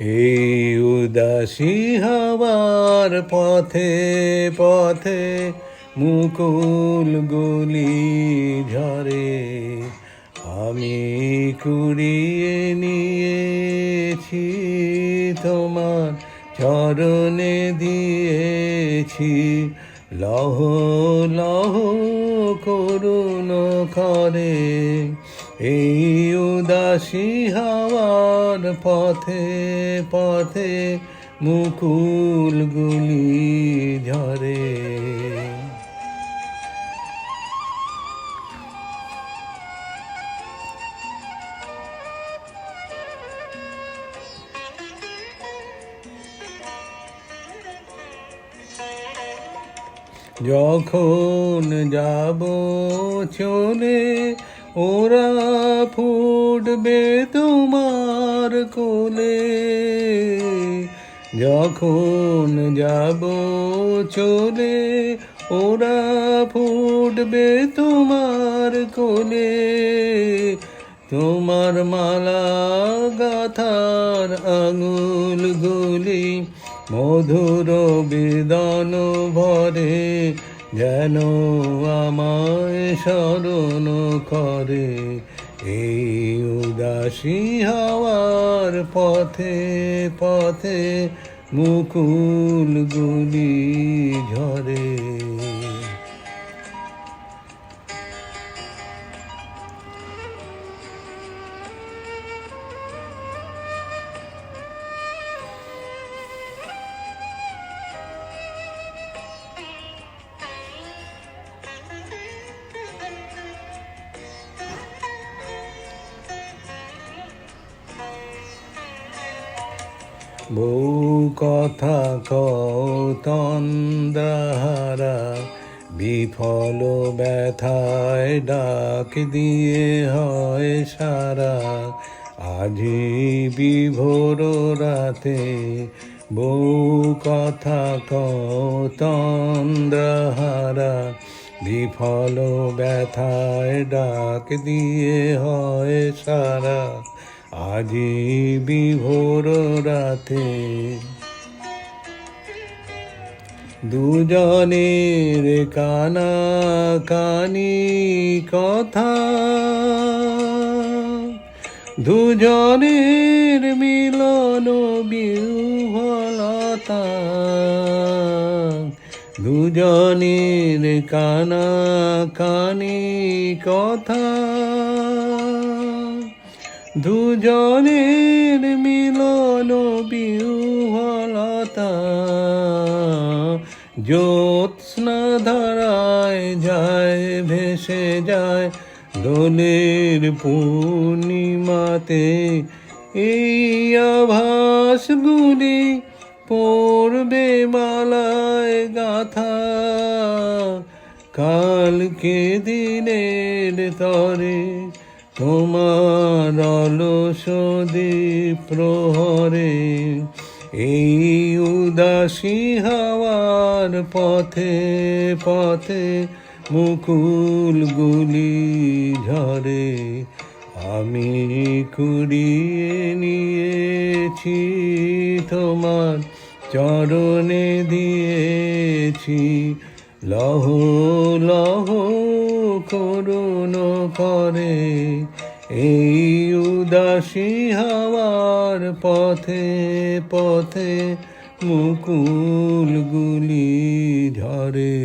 এই উদাসী হওয়ার পথে পথে মুকুল গুলি ঝরে। আমি কুড়িয়ে নিয়েছি, তোমার চরণে দিয়েছি। লহ লহ করুণ করে এই উদাসী হাওয়ার পথে পথে মুকুলগুলি ঝরে। যখন যাব চলে ওরা ফুটবে তোমার কোলে। যখন যাব চলে, ওরা ফুটবে তোমার কোলে। তোমার মালা গাথার আঙুল গুলি মধুর বেদন ভরে। যেন আমায় স্মরণ করে এই উদাসী হওয়ার পথে পথে মুকুল গুলি ঝরে। বউ কথা কতন্দাহারা বিফল ব্যথায় ডাক দিয়ে হয় সারা। আজি বিভোর রাতে বউ কথা কতন্দ্রহারা বিফল ব্যথায় ডাক দিয়ে হয় সারা। আজি বিভোর রাতে দুজনের কানা কানি কথা দুজনের মিলন বিহলতা দুজনের কানা কানি কথা। দুজনের মিলন বিহলতা জ্যোৎস্না ধারায় যায়, ভেসে যায় দোলের পূর্ণিমাতে। এই আভাসগুলি পড়বে মালায় গাথা। কালকে দিনের তরে তোমার অলস প্রহরে, এই উদাসী হাওয়ার পথে পথে মুকুল গুলি ঝরে। আমি কুড়িয়ে নিয়েছি তোমার চরণে দিয়েছি লহ লহ করুন করে। এই উদাসী হাওয়ার পথে পথে মুকুলগুলি ঝরে